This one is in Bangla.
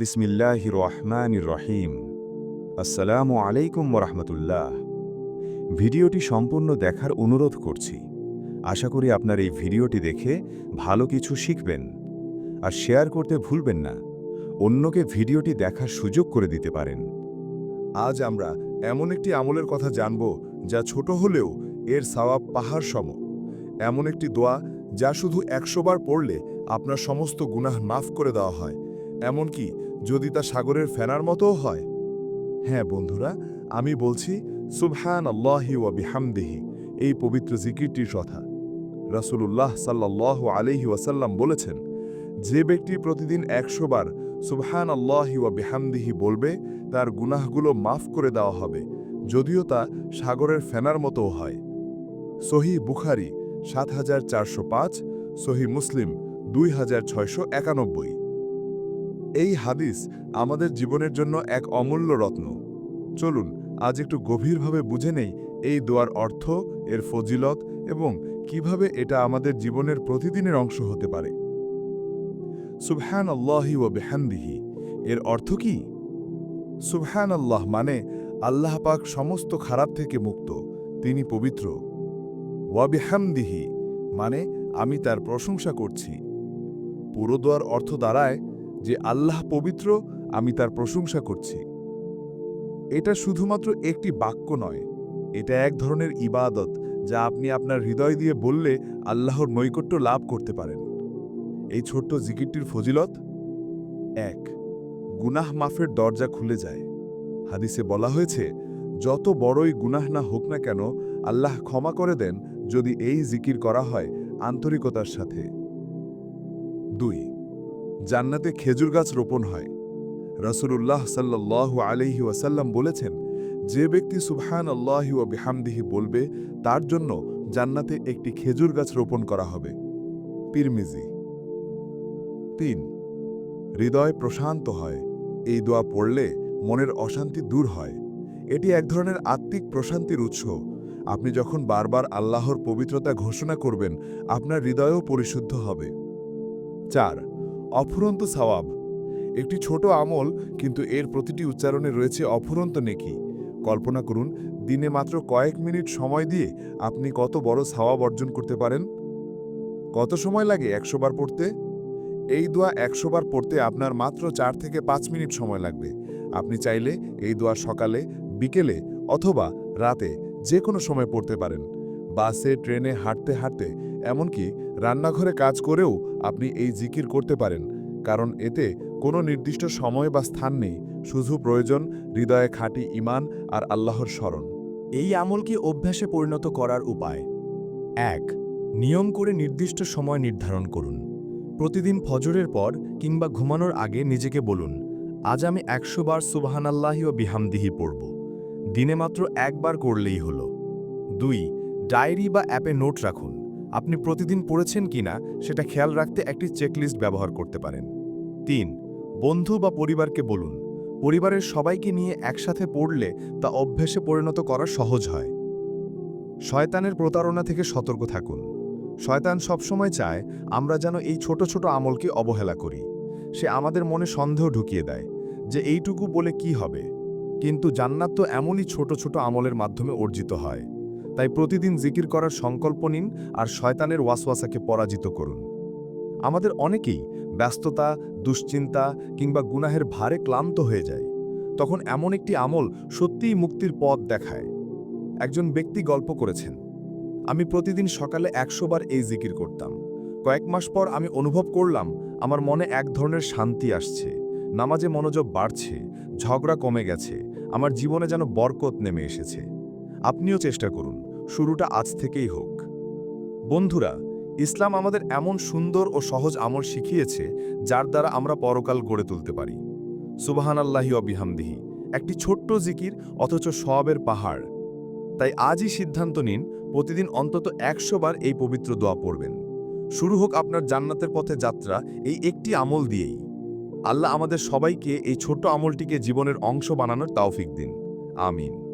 বিসমিল্লাহ রহমান রহিম আসসালামু আলাইকুম রহমতুল্লাহ ভিডিওটি সম্পূর্ণ দেখার অনুরোধ করছি। আশা করি আপনার এই ভিডিওটি দেখে ভালো কিছু শিখবেন। আর শেয়ার করতে ভুলবেন না। অন্যকে ভিডিওটি দেখার সুযোগ করে দিতে পারেন। আজ আমরা এমন একটি আমলের কথা জানব যা ছোট হলেও এর সওয়াব পাহাড় সম এমন একটি দোয়া যা শুধু একশোবার পড়লে আপনার সমস্ত গুনাহ মাফ করে দেওয়া হয়। এমনকি যদি তা সাগরের ফেনার মতোও হয়। হ্যাঁ বন্ধুরা, আমি বলছি সুবহান আল্লাহি ওয়া বিহামদিহি, এই পবিত্র জিকিরটির কথা। রাসূলুল্লাহ সাল্লাল্লাহু আলাইহি ওয়াসাল্লাম বলেছেন, যে ব্যক্তি প্রতিদিন একশো বার সুবহান আল্লাহি ওয়া বিহামদিহি বলবে, তার গুনাহগুলো মাফ করে দেওয়া হবে, যদিও তা সাগরের ফেনার মতোও হয়। সহি বুখারি সাত হাজার চারশো পাঁচ, সহি মুসলিম দুই হাজার ছয়শো একানব্বই। এই হাদিস আমাদের জীবনের জন্য এক অমূল্য রত্ন। চলুন, আজ একটু গভীরভাবে বুঝে নেই এই দোয়ার অর্থ, এর ফজিলত এবং কীভাবে এটা আমাদের জীবনের প্রতিদিনের অংশ হতে পারে। সুবহান আল্লাহি ও বেহান্দিহি এর অর্থ কি? সুবহান আল্লাহ মানে আল্লাহ পাক সমস্ত খারাপ থেকে মুক্ত, তিনি পবিত্র। ওয়াবিহামদিহি মানে আমি তার প্রশংসা করছি। পুরো দোয়ার অর্থ দাঁড়ায় যে আল্লাহ পবিত্র, আমি তার প্রশংসা করছি। এটা শুধুমাত্র একটি বাক্য নয়, এটা এক ধরনের ইবাদত যা আপনি আপনার হৃদয় দিয়ে বললে আল্লাহর নৈকট্য লাভ করতে পারেন। এই ছোট্ট জিকিরটির ফজিলত? এক, গুনাহ মাফের দরজা খুলে যায়। হাদিসে বলা হয়েছে, যত বড়ই গুনাহ না হোক না কেন, আল্লাহ ক্ষমা করে দেন যদি এই জিকির করা হয় আন্তরিকতার সাথে। দুই জান্নাতে খেজুর গাছ রোপণ হয়। রসুল্লাহ সাল্লাহ আলহি ওয়াসাল্লাম বলেছেন, যে ব্যক্তি সুবহান আল্লাহি ও বিহামদিহি বলবে, তার জন্য জান্নাতে একটি খেজুর গাছ রোপণ করা হবে। পিরমিজি তিন, হৃদয় প্রশান্ত হয়। এই দোয়া পড়লে মনের অশান্তি দূর হয়। এটি এক ধরনের আত্মিক প্রশান্তির উৎস। আপনি যখন বারবার আল্লাহর পবিত্রতা ঘোষণা করবেন, আপনার হৃদয়ও পরিশুদ্ধ হবে। চার অফুরন্ত সওয়াব। একটি ছোট আমল, কিন্তু এর প্রতিটি উচ্চারণে রয়েছে অফুরন্ত নেকি। কল্পনা করুন, দিনে মাত্র কয়েক মিনিট সময় দিয়ে আপনি কত বড় সওয়াব অর্জন করতে পারেন। কত সময় লাগে একশো বার পড়তে? এই দোয়া একশো বার পড়তে আপনার মাত্র চার থেকে পাঁচ মিনিট সময় লাগবে। আপনি চাইলে এই দোয়া সকালে, বিকেলে অথবা রাতে যে কোনো সময় পড়তে পারেন। বাসে, ট্রেনে হাঁটতে হাঁটতে, এমনকি রান্নাঘরে কাজ করেও আপনি এই জিকির করতে পারেন, কারণ এতে কোনো নির্দিষ্ট সময় বা স্থান নেই, শুধু প্রয়োজন হৃদয়ে খাঁটি ইমান আর আল্লাহর স্মরণ। এই আমলকে অভ্যাসে পরিণত করার উপায়। এক, নিয়ম করে নির্দিষ্ট সময় নির্ধারণ করুন। প্রতিদিন ফজরের পর কিংবা ঘুমানোর আগে নিজেকে বলুন, আজ আমি একশো বার সুবাহানাল্লাহি ও বিহামদিহি পড়ব। দিনে মাত্র একবার করলেই হল। দুই, ডায়েরি বা অ্যাপে নোট রাখুন। আপনি প্রতিদিন পড়েছেন কিনা সেটা খেয়াল রাখতে একটি চেকলিস্ট ব্যবহার করতে পারেন। তিন, বন্ধু বা পরিবারকে বলুন। পরিবারের সবাইকে নিয়ে একসাথে পড়লে তা অভ্যেসে পরিণত করা সহজ হয়। শয়তানের প্রতারণা থেকে সতর্ক থাকুন। শয়তান সবসময় চায় আমরা যেন এই ছোট ছোট আমলকে অবহেলা করি। সে আমাদের মনে সন্দেহ ঢুকিয়ে দেয় যে এইটুকু বলে কি হবে। কিন্তু জান্নাত তো এমনই ছোট ছোট আমলের মাধ্যমে অর্জিত হয়। তাই প্রতিদিন জিকির করার সংকল্প নিন আর শয়তানের ওয়াসওয়াসাকে পরাজিত করুন। আমাদের অনেকেই ব্যস্ততা, দুশ্চিন্তা কিংবা গুনাহের ভারে ক্লান্ত হয়ে যায়। তখন এমন একটি আমল সত্যিই মুক্তির পথ দেখায়। একজন ব্যক্তি গল্প করেছেন, আমি প্রতিদিন সকালে একশো বার এই জিকির করতাম। কয়েক মাস পর আমি অনুভব করলাম, আমার মনে এক ধরনের শান্তি আসছে। নামাজে মনোযোগ বাড়ছে, ঝগড়া কমে গেছে, আমার জীবনে যেন বরকত নেমে এসেছে। আপনিও চেষ্টা করুন। শুরুটা আজ থেকেই হোক। বন্ধুরা, ইসলাম আমাদের এমন সুন্দর ও সহজ আমল শিখিয়েছে, যার দ্বারা আমরা পরকাল গড়ে তুলতে পারি। সুবাহান আল্লাহি অবিহামদিহি একটি ছোট্ট জিকির, অথচ সবের পাহাড়। তাই আজই সিদ্ধান্ত নিন, প্রতিদিন অন্তত একশো বার এই পবিত্র দোয়া পড়বেন। শুরু হোক আপনার জান্নাতের পথে যাত্রা, এই একটি আমল দিয়েই। আল্লাহ আমাদের সবাইকে এই ছোট্ট আমলটিকে জীবনের অংশ বানানোর তাওফিক দিন। আমিন।